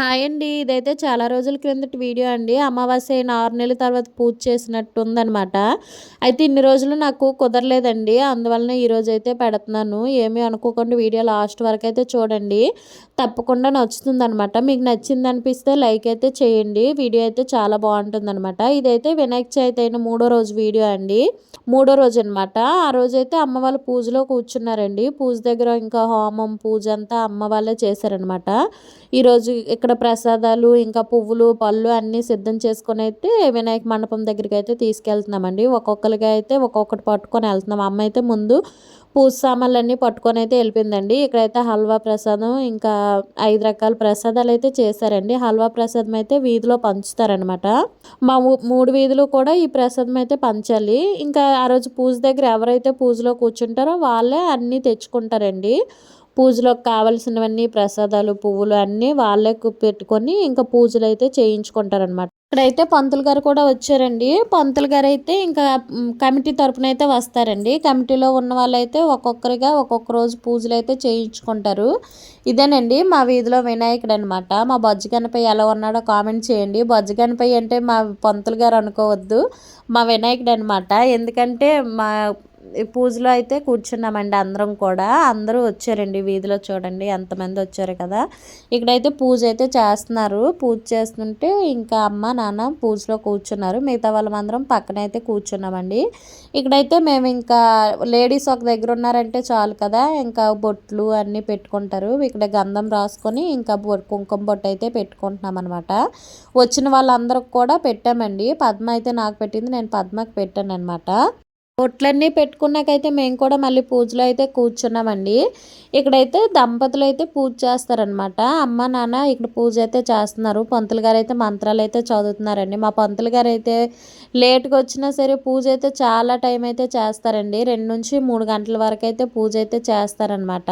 Hi అండి. ఇదైతే చాలా రోజుల క్రిందటి వీడియో అండి. అమావాస్య అయిన ఆరు నెలల తర్వాత పూజ చేసినట్టు ఉందనమాట అయితే ఇన్ని రోజులు నాకు కుదరలేదండి. అందువలన ఈరోజు అయితే పెడుతున్నాను. ఏమీ అనుకోకుండా వీడియో లాస్ట్ వరకు అయితే చూడండి. తప్పకుండా నచ్చుతుందనమాట మీకు నచ్చింది అనిపిస్తే లైక్ అయితే చేయండి. వీడియో అయితే చాలా బాగుంటుంది అనమాట ఇదైతే వినాయక చవితి అయిన మూడో రోజు వీడియో అండి. మూడో రోజు అనమాట ఆ రోజైతే అమ్మ వాళ్ళ పూజలో కూర్చున్నారండి. పూజ దగ్గర ఇంకా హోమం పూజ అంతా అమ్మ వాళ్ళే చేశారనమాట ఈరోజు ఇక్కడ ప్రసాదాలు ఇంకా పువ్వులు పళ్ళు అన్నీ సిద్ధం చేసుకొని అయితే వినాయక మండపం దగ్గరికి అయితే తీసుకెళ్తున్నామండి. ఒక్కొక్కరిగా అయితే ఒక్కొక్కటి పట్టుకొని వెళ్తున్నాం. అమ్మ అయితే ముందు పూజ సామాన్లన్నీ పట్టుకొని అయితే వెళ్ళిపోయిందండి. ఇక్కడైతే హల్వా ప్రసాదం ఇంకా ఐదు రకాల ప్రసాదాలు అయితే చేశారండి. హల్వా ప్రసాదం అయితే వీధిలో పంచుతారనమాట మా మూడు వీధులు కూడా ఈ ప్రసాదం అయితే పంచాలి. ఇంకా ఆ రోజు పూజ దగ్గర ఎవరైతే పూజలో కూర్చుంటారో వాళ్ళే అన్నీ తెచ్చుకుంటారండి. పూజలోకి కావలసినవన్నీ ప్రసాదాలు పువ్వులు అన్నీ వాళ్ళే పెట్టుకొని ఇంకా పూజలు అయితే చేయించుకుంటారనమాట ఇక్కడైతే పంతులు గారు కూడా వచ్చారండి. పంతులు గారు అయితే ఇంకా కమిటీ తరపున అయితే వస్తారండి. కమిటీలో ఉన్న వాళ్ళైతే ఒక్కొక్కరిగా ఒక్కొక్క రోజు పూజలు అయితే చేయించుకుంటారు. ఇదేనండి మా వీధిలో వినాయకుడు అనమాట మా బొజ్జ గణపై ఎలా ఉన్నాడో కామెంట్ చేయండి. బొజ్జ గణపై అంటే మా పంతులు గారు అనుకోవద్దు. మా వినాయకుడు అనమాట ఎందుకంటే మా పూజలో అయితే కూర్చున్నామండి అందరం కూడా. అందరూ వచ్చారండి వీధిలో చూడండి ఎంతమంది వచ్చారు కదా. ఇక్కడైతే పూజ అయితే చేస్తున్నారు. పూజ చేస్తుంటే ఇంకా అమ్మ నాన్న పూజలో కూర్చున్నారు. మిగతా వాళ్ళమందరం పక్కన అయితే కూర్చున్నామండి. ఇక్కడైతే మేము ఇంకా లేడీస్ ఒక దగ్గర ఉన్నారంటే చాలు కదా. ఇంకా బొట్లు అన్నీ పెట్టుకుంటారు. ఇక్కడ గంధం రాసుకొని ఇంకా కుంకుమ బొట్టు అయితే పెట్టుకుంటున్నాం అనమాట వచ్చిన వాళ్ళందరికి కూడా పెట్టామండి. పద్మ అయితే నాకు పెట్టింది. నేను పద్మకి పెట్టాను అనమాట బొట్లన్నీ పెట్టుకున్నాకైతే మేము కూడా మళ్ళీ పూజలో అయితే కూర్చున్నామండి. ఇక్కడైతే దంపతులు అయితే పూజ చేస్తారనమాట అమ్మ నాన్న ఇక్కడ పూజ అయితే చేస్తున్నారు. పంతులు గారు అయితే మంత్రాలు అయితే చదువుతున్నారండి. మా పంతులు గారు అయితే లేట్గా వచ్చినా సరే పూజ అయితే చాలా టైం అయితే చేస్తారండి. రెండు నుంచి మూడు గంటల వరకు అయితే పూజ అయితే చేస్తారనమాట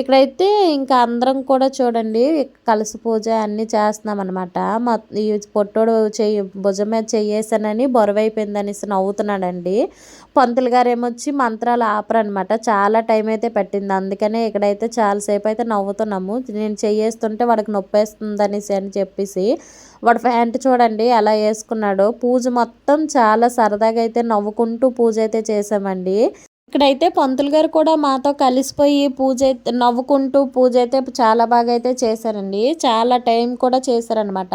ఇక్కడైతే ఇంకా అందరం కూడా చూడండి కలసి పూజ అన్నీ చేస్తున్నాం అనమాట మా ఈ పొట్టోడు చెయ్యి భుజం మీద చెయ్యేసానని బరువైపోయింది అనేసి నవ్వుతున్నాడండి. పంతులు గారు ఏమొచ్చి మంత్రాలు ఆపరనమాట చాలా టైం అయితే పెట్టింది. అందుకనే ఇక్కడైతే చాలాసేపు అయితే నవ్వుతున్నాము. నేను చెయ్యేస్తుంటే వాడికి నొప్పేస్తుంది అనేసి అని చెప్పేసి వాడు ప్యాంట్ చూడండి ఎలా వేసుకున్నాడో. పూజ మొత్తం చాలా సరదాగా అయితే నవ్వుకుంటూ పూజ అయితే చేసామండి. ఇక్కడైతే పంతులు గారు కూడా మాతో కలిసిపోయి పూజ అయితే నవ్వుకుంటూ పూజ అయితే చాలా బాగా అయితే చేశారండి. చాలా టైం కూడా చేశారనమాట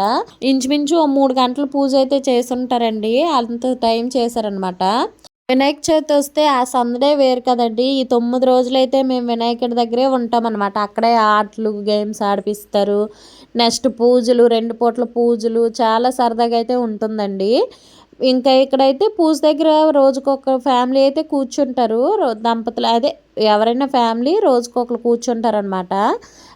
ఇంచుమించు మూడు గంటలు పూజ అయితే చేసుంటారండి అంత టైం చేశారనమాట వినాయక చవితి వస్తే ఆ సందడే వేరు కదండి. ఈ తొమ్మిది రోజులైతే మేము వినాయకుడి దగ్గరే ఉంటాం అనమాట అక్కడే ఆటలు గేమ్స్ ఆడిపిస్తారు. నెక్స్ట్ పూజలు రెండు పూట్ల పూజలు చాలా సరదాగా అయితే ఉంటుందండి. ఇంకా ఇక్కడైతే పూజ దగ్గర రోజుకొక ఫ్యామిలీ అయితే కూర్చుంటారు. దంపతులు అదే ఎవరైనా ఫ్యామిలీ రోజుకొకరు కూర్చుంటారు అనమాట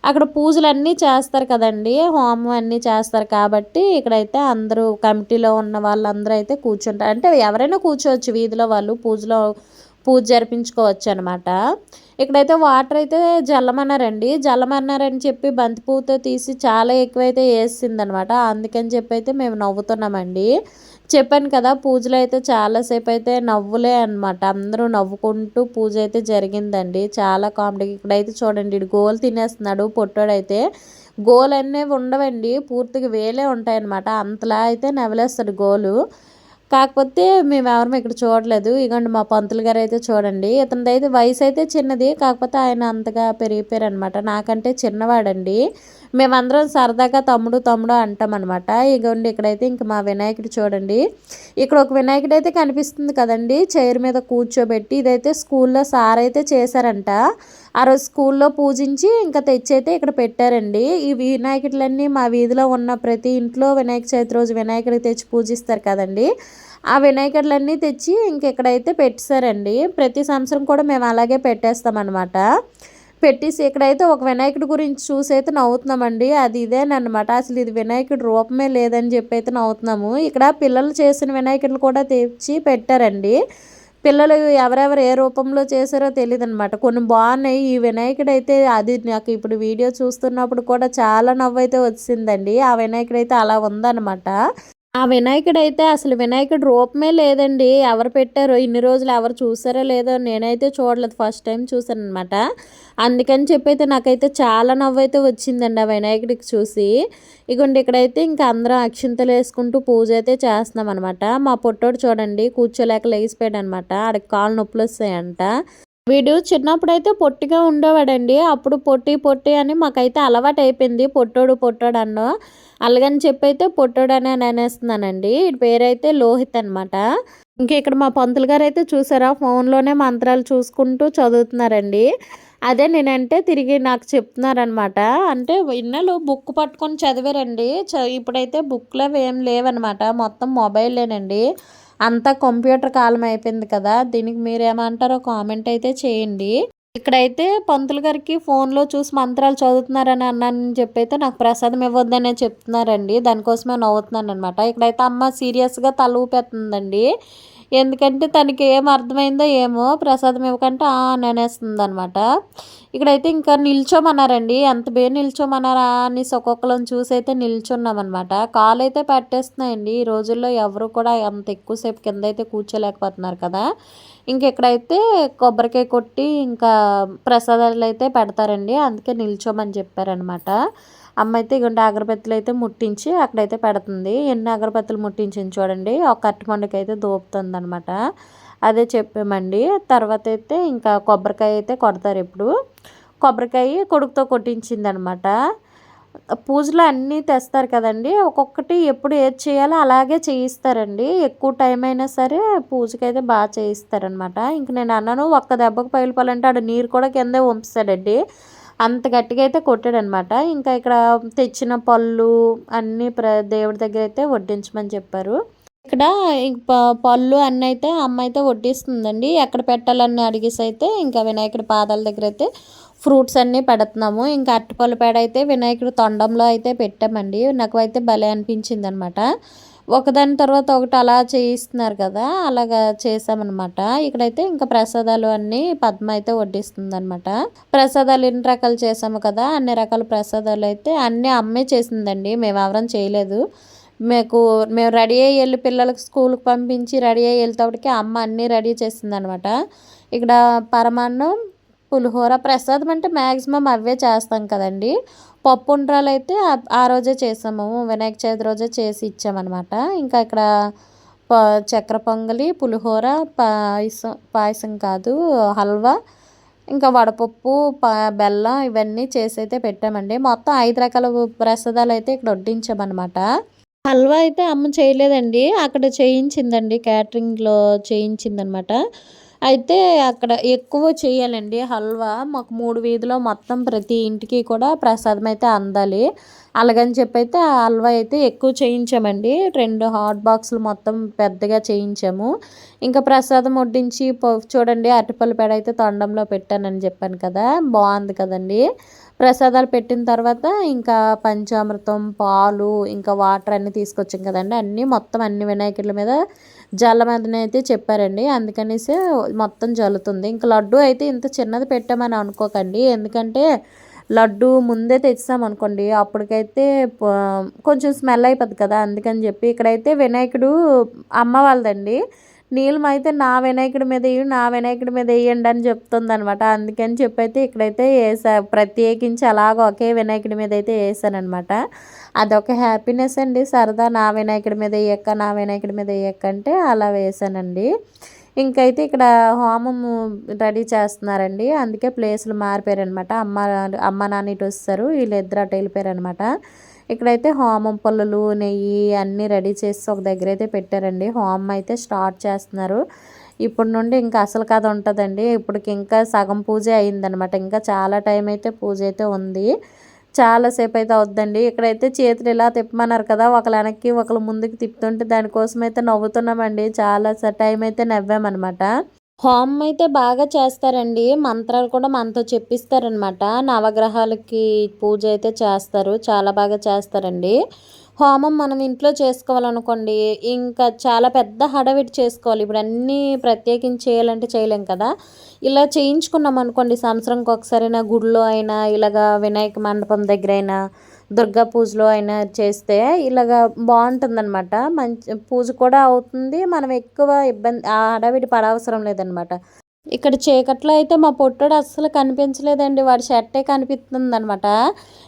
అక్కడ పూజలు అన్నీ చేస్తారు కదండి హోమం అన్నీ చేస్తారు కాబట్టి ఇక్కడైతే అందరూ కమిటీలో ఉన్న వాళ్ళందరూ అయితే కూర్చుంటారు. అంటే ఎవరైనా కూర్చోవచ్చు వీధిలో వాళ్ళు పూజలో పూజ జరిపించుకోవచ్చు అనమాట ఇక్కడైతే వాటర్ అయితే జల్లమన్నారండి. జల్లమన్నారని చెప్పి బంతిపూతో తీసి చాలా ఎక్కువైతే వేసిందనమాట అందుకని చెప్పి అయితే మేము నవ్వుతున్నామండి. చెప్పాను కదా పూజలు అయితే చాలాసేపు అయితే నవ్వులే అనమాట అందరూ నవ్వుకుంటూ పూజ అయితే జరిగిందండి. చాలా కామెడీ. ఇక్కడైతే చూడండి ఇడు గోలు తినేస్తున్నాడు పొట్టాడైతే. గోలు అనేవి ఉండవండి పూర్తిగా వేలే ఉంటాయన్నమాట. అంతలా అయితే నవలేస్తాడు గోలు. కాకపోతే మేము ఎవరం ఇక్కడ చూడలేదు. ఇగోండి మా పంతులు గారు అయితే చూడండి. ఇతనిది అయితే వయసు అయితే చిన్నది కాకపోతే ఆయన అంతగా పెరిగిపోయారు అనమాట నాకంటే చిన్నవాడండి. మేమందరం సరదాగా తమ్ముడు తమ్ముడు అంటాం అనమాట ఇగోండి ఇక్కడైతే ఇంక మా వినాయకుడు చూడండి. ఇక్కడ ఒక వినాయకుడు అయితే కనిపిస్తుంది కదండి. చైర్ మీద కూర్చోబెట్టి ఇదైతే స్కూల్లో సార్ అయితే చేశారంట. ఆ రోజు స్కూల్లో పూజించి ఇంకా తెచ్చి అయితే ఇక్కడ పెట్టారండి. ఈ వినాయకుడులన్నీ మా వీధిలో ఉన్న ప్రతి ఇంట్లో వినాయక చవితి రోజు వినాయకుడికి తెచ్చి పూజిస్తారు కదండి. ఆ వినాయకుడులన్నీ తెచ్చి ఇంకెక్కడైతే పెట్టేశారండి. ప్రతి సంవత్సరం కూడా మేము అలాగే పెట్టేస్తామన్నమాట పెట్టేసి ఇక్కడైతే ఒక వినాయకుడి గురించి చూసి అయితే నవ్వుతున్నామండి. అది ఇదేనమాట అసలు ఇది వినాయకుడి రూపమే లేదని చెప్పి అయితే నవ్వుతున్నాము. ఇక్కడ పిల్లలు చేసిన వినాయకులు కూడా తెచ్చి పెట్టారండి. పిల్లలు ఎవరెవరు ఏ రూపంలో చేశారో తెలియదు అనమాట కొన్ని బాగున్నాయి. ఈ వినాయకుడు అయితే అది నాకు ఇప్పుడు వీడియో చూస్తున్నప్పుడు కూడా చాలా నవ్వు అయితే వచ్చిందండి. ఆ వినాయకుడు అయితే అలా ఉందన్నమాట. ఆ వినాయకుడు అయితే అసలు వినాయకుడు రూపమే లేదండి. ఎవరు పెట్టారో ఇన్ని రోజులు ఎవరు చూసారో లేదో నేనైతే చూడలేదు. ఫస్ట్ టైం చూసాను అనమాట అందుకని చెప్పి అయితే నాకైతే చాలా నవ్వైతే వచ్చిందండి ఆ వినాయకుడికి చూసి. ఇగోండి ఇక్కడైతే ఇంకా అందరం అక్షింతలు వేసుకుంటూ పూజ అయితే చేస్తున్నాం అనమాట మా పొట్టోడు చూడండి కూర్చోలేక లేచిపోయాడు అనమాట ఆడికి కాళ్ళు నొప్పులు వస్తాయంట. వీడు చిన్నప్పుడైతే పొట్టిగా ఉండేవాడండి. అప్పుడు పొట్టి పొట్టి అని మాకైతే అలవాటు అయిపోయింది పొట్టోడు పొట్టోడు అన్న. అలాగని చెప్పి అయితే పొట్టోడు అని అనేస్తున్నానండి. పేరైతే లోహిత్ అనమాట ఇంకా ఇక్కడ మా పంతులు గారు అయితే చూసారా? ఫోన్లోనే మంత్రాలు చూసుకుంటూ చదువుతున్నారండి. అదే నేనంటే తిరిగి నాకు చెప్తున్నారనమాట అంటే ఇన్నలు బుక్ పట్టుకొని చదివారండి. చ ఇప్పుడైతే బుక్లో ఏం లేవనమాట మొత్తం మొబైల్లేనండి అంతా కంప్యూటర్ కాలం అయిపోయింది కదా దీనికి మీరేమంటారో కామెంట్ అయితే చేయండి. ఇక్కడైతే పంతులు గారికి ఫోన్లో చూసి మంత్రాలు చదువుతున్నారని అన్నానని చెప్పి అయితే నాకు ప్రసాదం ఇవ్వద్దనే చెప్తున్నారండి. దానికోసమే నవ్వుతున్నాను అనమాట ఇక్కడైతే అమ్మ సీరియస్గా తల ఊపేస్తుందండి. ఎందుకంటే తనకి ఏం అర్థమైందో ఏమో ప్రసాదం ఇవ్వకంటే అని అనేస్తుంది అనమాట ఇక్కడైతే ఇంకా నిల్చోమన్నారండి. ఎంత బే నిల్చోమన్నారా అని ఒక్కొక్కరం చూసి అయితే నిల్చున్నామన్నమాట. కాలు అయితే పట్టేస్తున్నాయండి. ఈ రోజుల్లో ఎవరు కూడా అంత ఎక్కువసేపు కింద అయితే కూర్చోలేకపోతున్నారు కదా. ఇంక ఇక్కడైతే కొబ్బరికాయ కొట్టి ఇంకా ప్రసాదాలు అయితే పెడతారండి. అందుకే నిల్చోమని చెప్పారనమాట అమ్మ అయితే ఇగోండి అగరబత్తులు అయితే ముట్టించి అక్కడైతే పెడుతుంది. ఎన్ని అగరబత్తులు ముట్టించింది చూడండి. ఒక అరటిపండుకి అయితే దోపుతుంది అనమాట అదే చెప్పామండి. తర్వాత అయితే ఇంకా కొబ్బరికాయ అయితే కొడతారు ఇప్పుడు. కొబ్బరికాయ కొడుకుతో కొట్టించింది అనమాట పూజలు అన్నీ తెస్తారు కదండి. ఒక్కొక్కటి ఎప్పుడు ఏది చేయాలో అలాగే చేయిస్తారండి. ఎక్కువ టైం అయినా సరే పూజకి అయితే బాగా చేయిస్తారనమాట ఇంక నేను అన్నాను ఒక్క దెబ్బకు పగిలిపోవాలంటే ఆడు నీరు కూడా కిందే వంపిస్తాడండి. అంత గట్టిగా అయితే కొట్టాడనమాట. ఇంకా ఇక్కడ తెచ్చిన పళ్ళు అన్నీ ప్ర దేవుడి దగ్గర అయితే వడ్డించమని చెప్పారు. ఇక్కడ పళ్ళు అన్నీ అయితే అమ్మ అయితే వడ్డిస్తుందండి. ఎక్కడ పెట్టాలని అడిగేసి అయితే ఇంకా వినాయకుడి పాదాల దగ్గర అయితే ఫ్రూట్స్ అన్నీ పెడుతున్నాము. ఇంకా అరటిపళ్ళు పేడ అయితే వినాయకుడి తొండంలో అయితే పెట్టామండి. నాకు అయితే భలే అనిపించింది అనమాట ఒకదాని తర్వాత ఒకటి అలా చేయిస్తున్నారు కదా అలాగా చేసామన్నమాట ఇక్కడైతే ఇంకా ప్రసాదాలు అన్నీ పద్మ అయితే వడ్డిస్తుంది అనమాట ప్రసాదాలు ఎన్ని రకాలు చేసాము కదా అన్ని రకాల ప్రసాదాలు అయితే అన్నీ అమ్మే చేసిందండి. మేము ఎవరం చేయలేదు. మీకు మేము రెడీ అయ్యి వెళ్ళి పిల్లలకు స్కూల్కి పంపించి రెడీ అయ్యి వెళ్తాడికి అమ్మ అన్నీ రెడీ చేసింది అనమాట ఇక్కడ పరమాన్నం పులిహోర ప్రసాదం అంటే మ్యాక్సిమం అవే చేస్తాం కదండి. పప్పు ఉండ్రాలు అయితే ఆ రోజే చేసాము వినాయక చవితి రోజే చేసి ఇచ్చామన్నమాట. ఇంకా ఇక్కడ చక్కెర పొంగలి పులిహోర పాయసం పాయసం కాదు హల్వా ఇంకా వడపప్పు బెల్లం ఇవన్నీ చేసి అయితే పెట్టామండి. మొత్తం ఐదు రకాల ప్రసాదాలు అయితే ఇక్కడ వడ్డించామన్నమాట. హల్వా అయితే అమ్మ చేయలేదండి. అక్కడ చేయించిందండి క్యాటరింగ్లో చేయించిందనమాట అయితే అక్కడ ఎక్కువ చేయాలండి హల్వా. మాకు మూడు వీధిలో మొత్తం ప్రతి ఇంటికి కూడా ప్రసాదం అయితే అందాలి. అలాగని చెప్పి అయితే ఆ హల్వా అయితే ఎక్కువ చేయించామండి. రెండు హాట్ బాక్సులు మొత్తం పెద్దగా చేయించాము. ఇంకా ప్రసాదం వడ్డించి చూడండి అరటిపల్లి పేడ అయితే తొండంలో పెట్టానని చెప్పాను కదా బాగుంది కదండి. ప్రసాదాలు పెట్టిన తర్వాత ఇంకా పంచామృతం పాలు ఇంకా వాటర్ అన్నీ తీసుకొచ్చాం కదండి. అన్నీ మొత్తం అన్ని వినాయకుల మీద జల్లమదని అయితే చెప్పారండి. అందుకనేసి మొత్తం జల్లుతుంది. ఇంకా లడ్డు అయితే ఇంత చిన్నది పెట్టామని అనుకోకండి. ఎందుకంటే లడ్డు ముందే తెచ్చామనుకోండి అప్పటికైతే కొంచెం స్మెల్ అయిపోద్ది కదా. అందుకని చెప్పి ఇక్కడైతే వినాయకుడు అమ్మ వాళ్ళదండి. నీలం అయితే నా వినాయకుడి మీద వేయండి నా వినాయకుడి మీద వేయండి అని చెప్తుంది అనమాట అందుకని చెప్పైతే ఇక్కడైతే వేసా ప్రత్యేకించి అలాగ ఒకే వినాయకుడి మీద అయితే వేసానమాట అదొక హ్యాపీనెస్ అండి. సరదా నా వినాయకుడి మీద వేయక్క నా వినాయకుడి మీద వేయక్క అంటే అలా వేసానండి. ఇంకైతే ఇక్కడ హోమం రెడీ చేస్తున్నారండి. అందుకే ప్లేసులు మారిపోయారనమాట అమ్మ అమ్మ నాన్న ఇటు వస్తారు. వీళ్ళిద్దరు అటు వెళ్ళిపోయారనమాట ఇక్కడైతే హోమం పళ్ళులు నెయ్యి అన్నీ రెడీ చేసి ఒక దగ్గర అయితే పెట్టారండి. హోమం అయితే స్టార్ట్ చేస్తున్నారు. ఇప్పటి నుండి ఇంకా అసలు కథ ఉంటుందండి. ఇప్పటికి ఇంకా సగం పూజ అయిందనమాట. ఇంకా చాలా టైం అయితే పూజ అయితే ఉంది. చాలాసేపు అయితే అవుద్దండి. ఇక్కడైతే చేతులు ఇలా తిప్పమన్నారు కదా ఒకళ్ళు వెనక్కి ఒకళ్ళు ముందుకు తిప్పుతుంటే దానికోసం అయితే నవ్వుతున్నామండి. చాలా టైం అయితే నవ్వామన్నమాట. హోమం అయితే బాగా చేస్తారండి. మంత్రాలు కూడా మనతో చెప్పిస్తారనమాట నవగ్రహాలకి పూజ అయితే చేస్తారు. చాలా బాగా చేస్తారండి. హోమం మనం ఇంట్లో చేసుకోవాలనుకోండి ఇంకా చాలా పెద్ద హడావిడి చేసుకోవాలి. ఇప్పుడు అన్నీ ప్రత్యేకించి చేయాలంటే చేయలేం కదా. ఇలా చేయించుకున్నాం అనుకోండి సంవత్సరంకి ఒకసారైనా గుడిలో అయినా ఇలాగా వినాయక మండపం దగ్గర అయినా దుర్గా పూజలో అయినా చేస్తే ఇలాగ బాగుంటుందన్నమాట. మంచి పూజ కూడా అవుతుంది. మనం ఎక్కువ ఇబ్బంది ఆ హడావిడి పడవసరం లేదనమాట ఇక్కడ చీకట్లో అయితే మా పొట్టోడు అస్సలు కనిపించలేదండి. వాడి షర్టే కనిపిస్తుంది అనమాట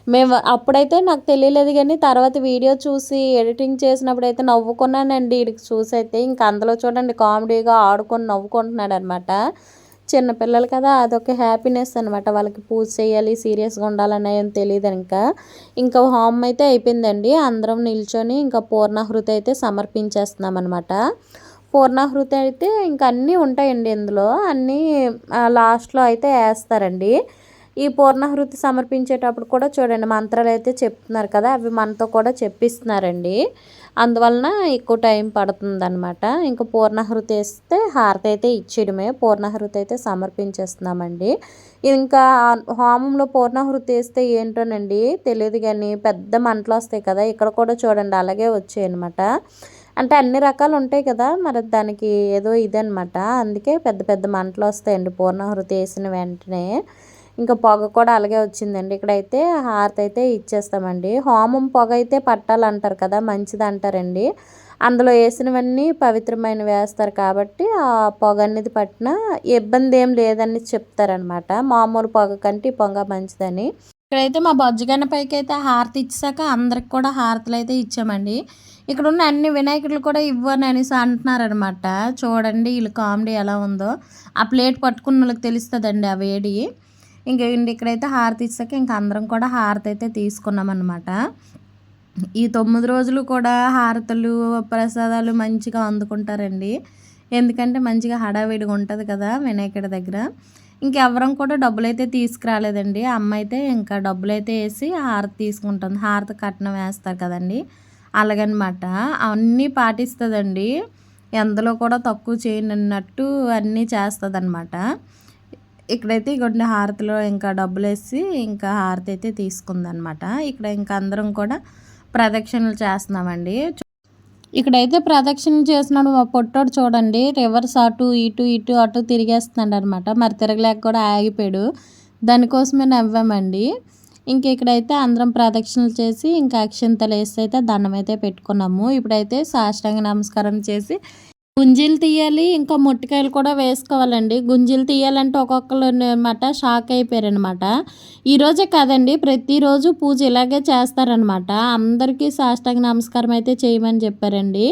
మేము అప్పుడైతే నాకు తెలియలేదు కానీ తర్వాత వీడియో చూసి ఎడిటింగ్ చేసినప్పుడు అయితే నవ్వుకున్నానండి. వీడికి చూసి అయితే ఇంకా అందులో చూడండి కామెడీగా ఆడుకొని నవ్వుకుంటున్నాడు అనమాట చిన్నపిల్లలు కదా అదొక హ్యాపీనెస్ అనమాట వాళ్ళకి పూజ చేయాలి సీరియస్గా ఉండాలని ఏం తెలియదు ఇంకా. ఇంకా హోమ్ అయితే అయిపోయిందండి. అందరం నిల్చొని ఇంకా పూర్ణాహృతి అయితే సమర్పించేస్తున్నాం అనమాట పూర్ణాహృతి అయితే ఇంకా అన్నీ ఉంటాయండి ఇందులో. అన్నీ లాస్ట్లో అయితే వేస్తారండి. ఈ పూర్ణాహృతి సమర్పించేటప్పుడు కూడా చూడండి మంత్రాలు అయితే చెప్తున్నారు కదా అవి మనతో కూడా చెప్పిస్తున్నారండి. అందువలన ఎక్కువ టైం పడుతుంది అనమాట ఇంకా పూర్ణాహృతి వేస్తే హారతి అయితే ఇచ్చేయడమే. పూర్ణాహృతి అయితే సమర్పించేస్తున్నామండి. ఇంకా హోమంలో పూర్ణాహృతి వేస్తే ఏంటోనండి తెలియదు కానీ పెద్ద మంటలు వస్తాయి కదా ఇక్కడ కూడా చూడండి అలాగే వచ్చాయి అనమాట అంటే అన్ని రకాలు ఉంటాయి కదా మరి దానికి ఏదో ఇదనమాట అందుకే పెద్ద పెద్ద మంటలు వస్తాయండి పూర్ణాహృతి వేసిన వెంటనే. ఇంకా పొగ కూడా అలాగే వచ్చిందండి. ఇక్కడైతే హారతి అయితే ఇచ్చేస్తామండి. హోమం పొగ అయితే పట్టాలంటారు కదా మంచిది అంటారండి. అందులో వేసినవన్నీ పవిత్రమైన వేస్తారు కాబట్టి ఆ పొగ అనేది పట్టిన ఇబ్బంది ఏం లేదని చెప్తారనమాట. మామూలు పొగ కంటే ఈ పొగ మంచిదని. ఇక్కడైతే మా బొజ్జగన్న పైకి అయితే హారతి ఇచ్చాక అందరికి కూడా హారతులు అయితే ఇచ్చామండి. ఇక్కడ ఉన్న అన్ని వినాయకులు కూడా ఇవ్వని అనేసి అంటున్నారనమాట. చూడండి వీళ్ళు కామెడీ ఎలా ఉందో. ఆ ప్లేట్ పట్టుకున్న వాళ్ళకి తెలుస్తుందండి ఆ వేడి. ఇంకా ఇక్కడైతే హారతి ఇచ్చాక ఇంకా అందరం కూడా హారతి అయితే తీసుకున్నాం అనమాట ఈ తొమ్మిది రోజులు కూడా హారతులు ప్రసాదాలు మంచిగా అందుకుంటారండి. ఎందుకంటే మంచిగా హడావిడిగా ఉంటుంది కదా వినాయకుడి దగ్గర. ఇంకెవరం కూడా డబ్బులు అయితే తీసుకురాలేదండి. అమ్మ అయితే ఇంకా డబ్బులు అయితే వేసి హారతి తీసుకుంటుంది. హారతి కట్నం వేస్తారు కదండి. అలాగనమాట. అన్నీ పాటిస్తుందండి. ఎందులో కూడా తక్కువ చేయనన్నట్టు అన్నీ చేస్తుంది అనమాట ఇక్కడైతే ఇగోండి హారతిలో ఇంకా డబ్బులు వేసి ఇంకా హారతి అయితే తీసుకుందనమాట ఇక్కడ ఇంకా అందరం కూడా ప్రదక్షిణలు చేస్తున్నామండి. ఇక్కడైతే ప్రదక్షిణ చేసినాడు మా పొట్టోడు చూడండి. రివర్స్ అటు ఇటు ఇటు అటు తిరిగేస్తున్నాడు అనమాట మరి తిరగలేక కూడా ఆగిపోయాడు. దానికోసమే నవ్వామండి. ఇంక ఇక్కడైతే అందరం ప్రదక్షిణలు చేసి ఇంకా అక్షింతలు వేసి అయితే దండం అయితే పెట్టుకున్నాము. ఇప్పుడైతే సాష్టాంగ నమస్కారం చేసి గుంజీలు తీయాలి ఇంకా మొట్టికాయలు కూడా వేసుకోవాలండి. గుంజీలు తీయాలంటే ఒక్కొక్కరు అనమాట షాక్ అయిపోయారనమాట ఈరోజే కాదండి ప్రతిరోజు పూజ ఇలాగే చేస్తారనమాట అందరికీ సాష్టాంగ నమస్కారం అయితే చేయమని చెప్పారండి.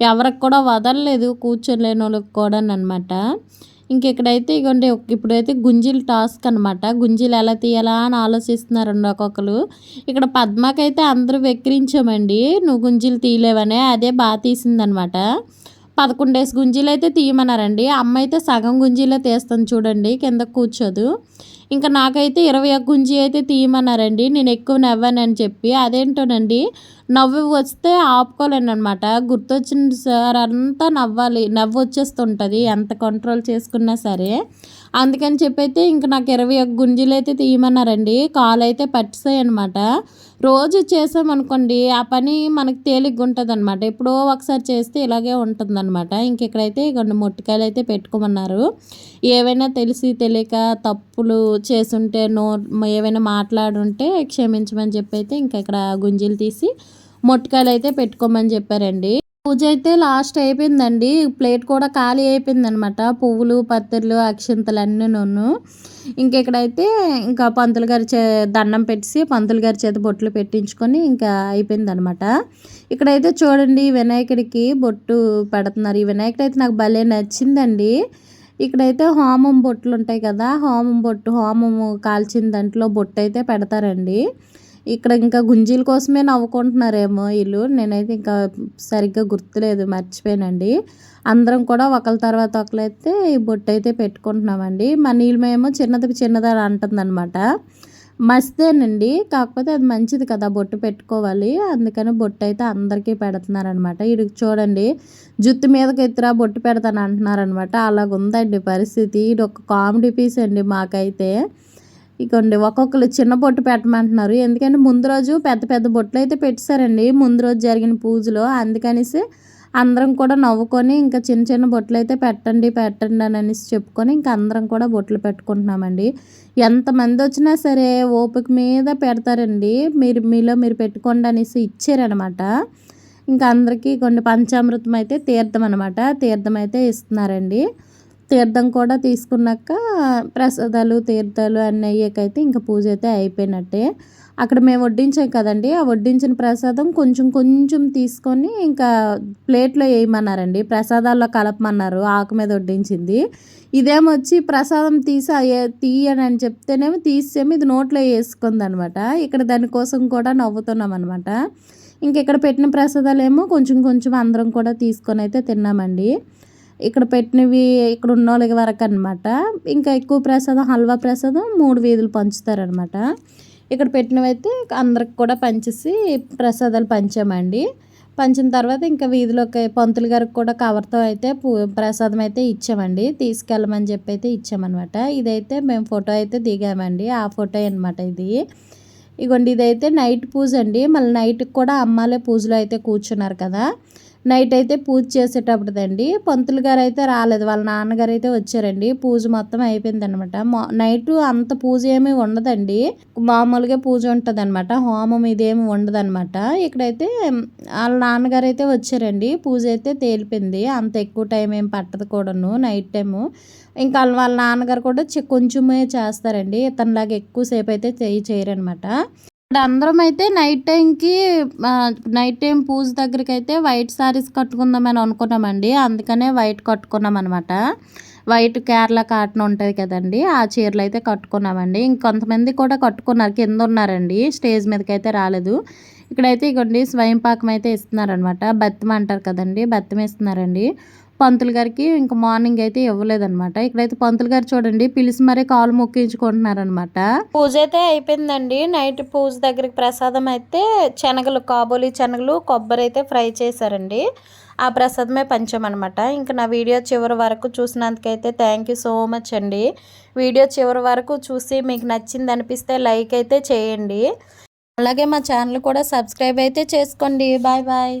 ఎవరికి కూడా వదలలేదు కూర్చోలేని వాళ్ళకి కూడా అనమాట ఇంక ఇక్కడైతే ఇగోండి ఇప్పుడైతే గుంజీలు టాస్క్ అనమాట గుంజీలు ఎలా తీయాలా అని ఆలోచిస్తున్నారండి ఒక్కొక్కరు ఇక్కడ పద్మకైతే అందరూ వెక్కిరించామండి. నువ్వు గుంజీలు తీయలేవనే అదే బాగా తీసిందనమాట పదకొండేసి గుంజీలు అయితే తీయమన్నారండి. అమ్మ అయితే సగం గుంజీలే తీస్తాను చూడండి కింద కూర్చోదు. ఇంకా నాకైతే ఇరవై ఒక్క గుంజీ అయితే తీయమన్నారండి. నేను ఎక్కువ నవ్వానని చెప్పి. అదేంటోనండి నవ్వు వస్తే ఆపుకోలేను అనమాట గుర్తొచ్చిన సార్ అంతా నవ్వాలి నవ్వు వచ్చేస్తుంటుంది. ఎంత కంట్రోల్ చేసుకున్నా సరే. అందుకని చెప్పైతే ఇంక నాకు ఇరవై ఒక్క గుంజీలు అయితే తీయమన్నారండి. కాలు అయితే పట్టిసాయి అనమాట రోజు చేసామనుకోండి ఆ పని మనకి తేలిగ్గా ఉంటుంది అనమాట ఎప్పుడో ఒకసారి చేస్తే ఇలాగే ఉంటుంది అనమాట ఇంక ఇక్కడైతే కొన్ని మొట్టికాయలు అయితే పెట్టుకోమన్నారు. ఏవైనా తెలిసి తెలియక తప్పులు చేసుంటే నో ఏవైనా మాట్లాడుంటే క్షమించమని చెప్పి అయితే ఇంక ఇక్కడ గుంజీలు తీసి మొట్టికాయలు అయితే పెట్టుకోమని చెప్పారండి. పూజ అయితే లాస్ట్ అయిపోయిందండి. ప్లేట్ కూడా ఖాళీ అయిపోయింది అనమాట పువ్వులు పత్తిర్లు అక్షింతలు అన్నీ నన్ను ఇంకెక్కడైతే ఇంకా పంతులు గారి చే దండం పెట్టి పంతులు గారి చేత బొట్లు పెట్టించుకొని ఇంకా అయిపోయింది అనమాట ఇక్కడైతే చూడండి వినాయకుడికి బొట్టు పెడుతున్నారు. ఈ వినాయకుడు అయితే నాకు భలే నచ్చిందండి. ఇక్కడైతే హోమం బొట్లు ఉంటాయి కదా హోమం బొట్టు హోమము కాల్చిన దాంట్లో బొట్టు అయితే పెడతారండి. ఇక్కడ ఇంకా గుంజీల కోసమే నవ్వుకుంటున్నారేమో వీళ్ళు. నేనైతే ఇంకా సరిగ్గా గుర్తులేదు మర్చిపోయానండి. అందరం కూడా ఒకరి తర్వాత ఒకరైతే ఈ బొట్టు అయితే పెట్టుకుంటున్నామండి. మా నీళ్ళమేమో చిన్నది చిన్నదని అంటుందన్నమాట. మస్తేనండి. కాకపోతే అది మంచిది కదా బొట్టు పెట్టుకోవాలి. అందుకని బొట్టు అయితే అందరికీ పెడుతున్నారనమాట వీడికి చూడండి జుత్తు మీదకి ఎత్తురా బొట్టు పెడతాను అంటున్నారనమాట అలాగుందండి పరిస్థితి. ఇది ఒక కామెడీ పీస్ అండి మాకైతే. ఇకండి ఒక్కొక్కరు చిన్న బొట్టు పెట్టమంటున్నారు. ఎందుకంటే ముందు రోజు పెద్ద పెద్ద బొట్లు అయితే పెట్టేశారండి. ముందు రోజు జరిగిన పూజలో. అందుకనేసి అందరం కూడా నవ్వుకొని ఇంకా చిన్న చిన్న బొట్లు అయితే పెట్టండి పెట్టండి అని అనేసి చెప్పుకొని ఇంకా అందరం కూడా బొట్లు పెట్టుకుంటున్నామండి. ఎంతమంది వచ్చినా సరే ఓపిక మీద పెడతారండి. మీరు మీలో మీరు పెట్టుకోండి అనేసి ఇచ్చారనమాట ఇంకా అందరికీ కొన్ని పంచామృతం అయితే తీర్థం అనమాట తీర్థం అయితే ఇస్తున్నారండి. తీర్థం కూడా తీసుకున్నాక ప్రసాదాలు తీర్థాలు అన్నీ అయ్యాకైతే ఇంకా పూజ అయితే అయిపోయినట్టే. అక్కడ మేము వడ్డించాం కదండి ఆ వడ్డించిన ప్రసాదం కొంచెం కొంచెం తీసుకొని ఇంకా ప్లేట్లో వేయమన్నారండి. ప్రసాదాల్లో కలపమన్నారు ఆకు మీద వడ్డించింది. ఇదేమొచ్చి ప్రసాదం తీసి తీయని అని చెప్తేనేమో తీసేమో ఇది నోట్లో వేసుకుంది అనమాట ఇక్కడ దానికోసం కూడా నవ్వుతున్నాం అనమాట ఇంక ఇక్కడ పెట్టిన ప్రసాదాలు ఏమో కొంచెం కొంచెం అందరం కూడా తీసుకొని అయితే తిన్నామండి. ఇక్కడ పెట్టినవి ఇక్కడ ఉన్న వాళ్ళకి వరకు అనమాట ఇంకా ఎక్కువ ప్రసాదం హల్వా ప్రసాదం మూడు వీధులు పంచుతారనమాట ఇక్కడ పెట్టినవైతే అందరికి కూడా పంచేసి ప్రసాదాలు పంచామండి. పంచిన తర్వాత ఇంకా వీధిలోకి పంతులు గారికి కూడా కవర్తో అయితే ప్రసాదం అయితే ఇచ్చామండి. తీసుకెళ్ళమని చెప్పి అయితే ఇచ్చామన్నమాట. ఇదైతే మేము ఫోటో అయితే దిగామండి. ఆ ఫోటో అనమాట ఇది. ఇగోండి ఇదైతే నైట్ పూజ అండి. మళ్ళీ నైట్కి కూడా అమ్మాలే పూజలో అయితే కూర్చున్నారు కదా. నైట్ అయితే పూజ చేసేటప్పుడుదండి. పంతులు గారు అయితే రాలేదు. వాళ్ళ నాన్నగారు అయితే వచ్చారండి. పూజ మొత్తం అయిపోయింది అనమాట నైట్ అంత పూజ ఏమీ ఉండదండి. మామూలుగా పూజ ఉంటుంది అనమాట హోమం ఇదేమి ఉండదనమాట ఇక్కడైతే వాళ్ళ నాన్నగారు అయితే వచ్చారండి. పూజ అయితే తేలిపోయింది. అంత ఎక్కువ టైం ఏం పట్టదు కూడాను నైట్ టైము. ఇంకా వాళ్ళ నాన్నగారు కూడా కొంచెమే చేస్తారండి. ఇతనిలాగా ఎక్కువసేపు అయితే చేయి చేయరనమాట ఇక్కడ అందరం అయితే నైట్ టైంకి నైట్ టైం పూజ దగ్గరికి అయితే వైట్ శారీస్ కట్టుకుందామని అనుకున్నామండి. అందుకనే వైట్ కట్టుకున్నాం అనమాట వైట్ కేరళ కాటన్ ఉంటుంది కదండి ఆ చీరలు అయితే కట్టుకున్నామండి. ఇంకొంతమంది కూడా కట్టుకున్నారు కింద ఉన్నారండి స్టేజ్ మీదకి అయితే రాలేదు. ఇక్కడైతే ఇగోండి స్వయం పాకం అయితే ఇస్తున్నారనమాట బత్తం అంటారు కదండి బత్తం ఇస్తున్నారండి పంతులు గారికి ఇంకా మార్నింగ్ అయితే ఇవ్వలేదనమాట ఇక్కడైతే పంతులు గారు చూడండి పిలిచి మరీ కాలు మొక్కించుకుంటున్నారనమాట పూజ అయితే అయిపోయిందండి. నైట్ పూజ దగ్గరికి ప్రసాదం అయితే శనగలు కాబోలి శనగలు కొబ్బరి అయితే ఫ్రై చేశారండి. ఆ ప్రసాదమే పంచామన్నమాట. ఇంకా నా వీడియో చివరి వరకు చూసినందుకైతే థ్యాంక్ యూ సో మచ్ అండి. వీడియో చివరి వరకు చూసి మీకు నచ్చింది అనిపిస్తే లైక్ అయితే చేయండి. అలాగే మా ఛానల్ కూడా సబ్స్క్రైబ్ అయితే చేసుకోండి. Bye bye